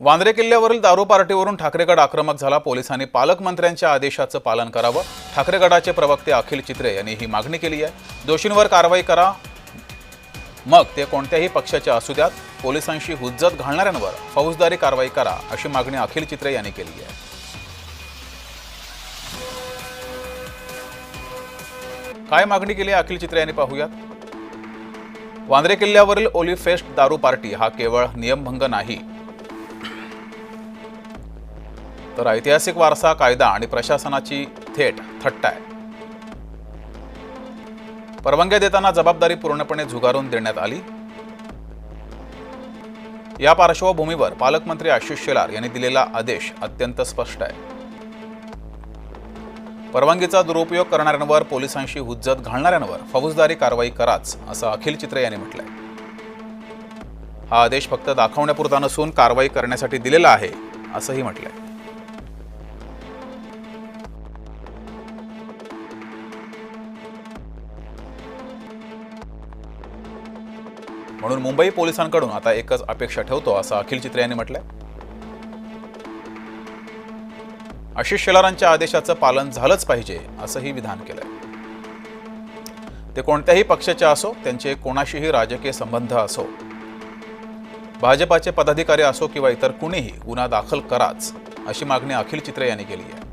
वांद्रे किल्ल्यावरील दारू पार्टीवरून ठाकरेगड आक्रमक झाला. पोलिसांनी पालकमंत्र्यांच्या आदेशाचं पालन करावं. ठाकरेगडाचे प्रवक्ते अखिल चित्रे यांनी ही मागणी केली आहे. दोषींवर कारवाई करा. मग ते कोणत्याही पक्षाचे असू द्यात. पोलिसांशी हुज्जत घालणाऱ्यांवर फौजदारी कारवाई करा अशी मागणी अखिल चित्रे यांनी केली आहे. काय मागणी केली आहे अखिल चित्रे यांनी पाहूयात. वांद्रे किल्ल्यावरील ओली फेस्ट दारू पार्टी हा केवळ नियमभंग नाही. तर ऐतिहासिक वारसा कायदा आणि प्रशासनाची थेट थट्टा आहे. परवानग्या देताना जबाबदारी पूर्णपणे झुगारून देण्यात आली. या पार्श्वभूमीवर पालकमंत्री आशिष शेलार यांनी दिलेला आदेश अत्यंत स्पष्ट आहे. परवानगीचा दुरुपयोग करणाऱ्यांवर पोलिसांशी हुज्जत घालणाऱ्यांवर फौजदारी कारवाई कराच असं अखिल चित्रे यांनी म्हटलंय. हा आदेश फक्त दाखवण्यापुरता नसून कारवाई करण्यासाठी दिलेला आहे असंही म्हटलंय. म्हणून मुंबई पोलिसांकडून आता एकच अपेक्षा ठेवतो असं अखिल चित्रे यांनी म्हटलंय. आशिष शेलारांच्या आदेशाचं पालन झालंच पाहिजे असंही विधान केलंय. ते कोणत्याही पक्षाचे असो त्यांचे कोणाशीही राजकीय संबंध असो भाजपाचे पदाधिकारी असो किंवा इतर कुणीही गुन्हा दाखल कराच अशी मागणी अखिल चित्रे यांनी केली आहे.